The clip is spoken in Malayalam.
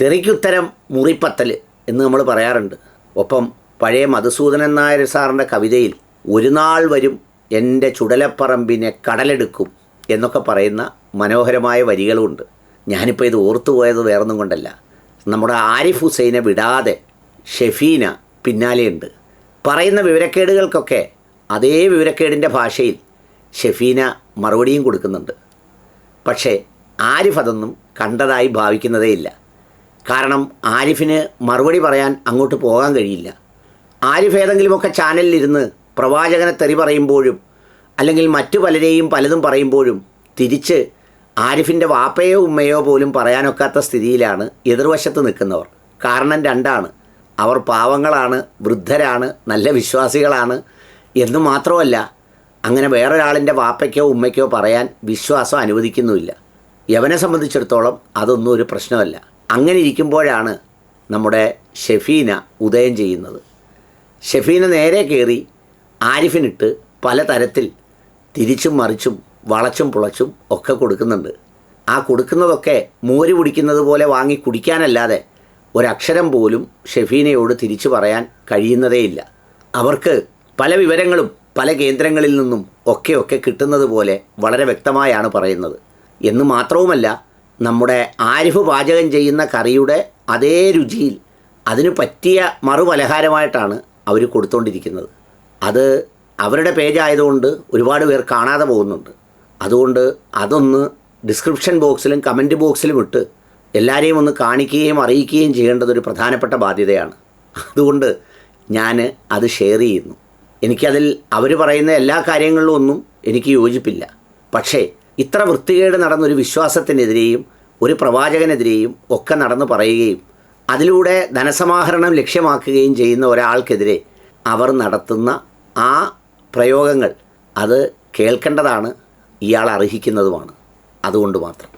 തെറിക്കുത്തരം മുറിപ്പത്തൽ എന്ന് നമ്മൾ പറയാറുണ്ട്. ഒപ്പം പഴയ മധുസൂദനൻ നായർ സാറിന്റെ കവിതയിൽ ഒരു നാൾ വരും എന്റെ ചുടലപ്പറമ്പിനെ കടലെടുക്കും എന്നൊക്കെ പറയുന്ന മനോഹരമായ വരികളുമുണ്ട്. ഞാനിപ്പോൾ ഇത് ഓർത്തു പോയത് വേറൊന്നും കൊണ്ടല്ല. നമ്മുടെ ആരിഫ് ഹുസൈനെ വിടാതെ ഷെഫീന പിന്നാലെയുണ്ട്. പറയുന്ന വിവരക്കേടുകൾക്കൊക്കെ അതേ വിവരക്കേടിന്റെ ഭാഷയിൽ ഷെഫീന മറുപടിയും കൊടുക്കുന്നുണ്ട്. പക്ഷേ ആരിഫ് അതൊന്നും കണ്ടതായി ഭാവിക്കുന്നതേയില്ല. കാരണം ആരിഫിന് മറുപടി പറയാൻ അങ്ങോട്ട് പോകാൻ കഴിയില്ല. ആരിഫ് ഏതെങ്കിലുമൊക്കെ ചാനലിലിരുന്ന് പ്രവാചകനെ തെറി പറയുമ്പോഴും അല്ലെങ്കിൽ മറ്റു പലരെയും പലതും പറയുമ്പോഴും തിരിച്ച് ആരിഫിന്റെ വാപ്പയോ ഉമ്മയോ പോലും പറയാനൊക്കാത്ത സ്ഥിതിയിലാണ് എതിർവശത്ത് നിൽക്കുന്നവർ. കാരണം രണ്ടാണ്. അവർ പാവങ്ങളാണ് വൃദ്ധരാണ് നല്ല വിശ്വാസികളാണ് എന്ന് മാത്രമല്ല അങ്ങനെ വേറൊരാളിന്റെ വാപ്പയ്ക്കോ ഉമ്മയ്ക്കോ പറയാൻ വിശ്വാസം അനുവദിക്കുന്നുമില്ല. യവനെ സംബന്ധിച്ചിടത്തോളം അതൊന്നും ഒരു പ്രശ്നമല്ല. അങ്ങനെ ഇരിക്കുമ്പോഴാണ് നമ്മുടെ ഷെഫീന ഉദയം ചെയ്യുന്നത്. ഷെഫീന നേരെ കയറി ആരിഫിനിട്ട് പലതരത്തിൽ തിരിച്ചും മറിച്ചും വളച്ചും പുളച്ചും ഒക്കെ കൊടുക്കുന്നുണ്ട്. ആ കൊടുക്കുന്നതൊക്കെ മോര് കുടിക്കുന്നത് പോലെ വാങ്ങി കുടിക്കാനല്ലാതെ ഒരക്ഷരം പോലും ഷെഫീനയോട് തിരിച്ചു പറയാൻ കഴിയുന്നതേയില്ല. അവർക്ക് പല വിവരങ്ങളും പല കേന്ദ്രങ്ങളിൽ നിന്നും ഒക്കെയൊക്കെ ഒക്കെ കിട്ടുന്നത് പോലെ വളരെ വ്യക്തമായാണ് പറയുന്നത്. എന്ന് മാത്രവുമല്ല നമ്മുടെ ആരിഫ് പാചകം ചെയ്യുന്ന കറിയുടെ അതേ രുചിയിൽ അതിന് പറ്റിയ മറുപലഹാരമായിട്ടാണ് അവർ കൊടുത്തുകൊണ്ടിരിക്കുന്നത് അത് അവരുടെ പേജ് ആയതുകൊണ്ട് ഒരുപാട് പേർ കാണാതെ പോകുന്നുണ്ട്. അതുകൊണ്ട് അതൊന്ന് ഡിസ്ക്രിപ്ഷൻ ബോക്സിലും കമന്റ് ബോക്സിലും ഇട്ട് എല്ലാവരെയും ഒന്ന് കാണിക്കുകയും അറിയിക്കുകയും ചെയ്യേണ്ടത് ഒരു പ്രധാനപ്പെട്ട ബാധ്യതയാണ്. അതുകൊണ്ട് ഞാൻ അത് ഷെയർ ചെയ്യുന്നു. എനിക്കതിൽ അവർ പറയുന്ന എല്ലാ കാര്യങ്ങളിലും ഒന്നും എനിക്ക് യോജിപ്പില്ല. പക്ഷേ ഇത്ര വൃത്തികേട് നടന്നൊരു വിശ്വാസത്തിനെതിരെയും ഒരു പ്രവാചകനെതിരെയും ഒക്കെ നടന്നു പറയുകയും അതിലൂടെ ധനസമാഹരണം ലക്ഷ്യമാക്കുകയും ചെയ്യുന്ന ഒരാൾക്കെതിരെ അവർ നടത്തുന്ന ആ പ്രയോഗങ്ങൾ അത് കേൾക്കേണ്ടതാണ് ഇയാൾ അർഹിക്കുന്നതുമാണ്. അതുകൊണ്ട് മാത്രം.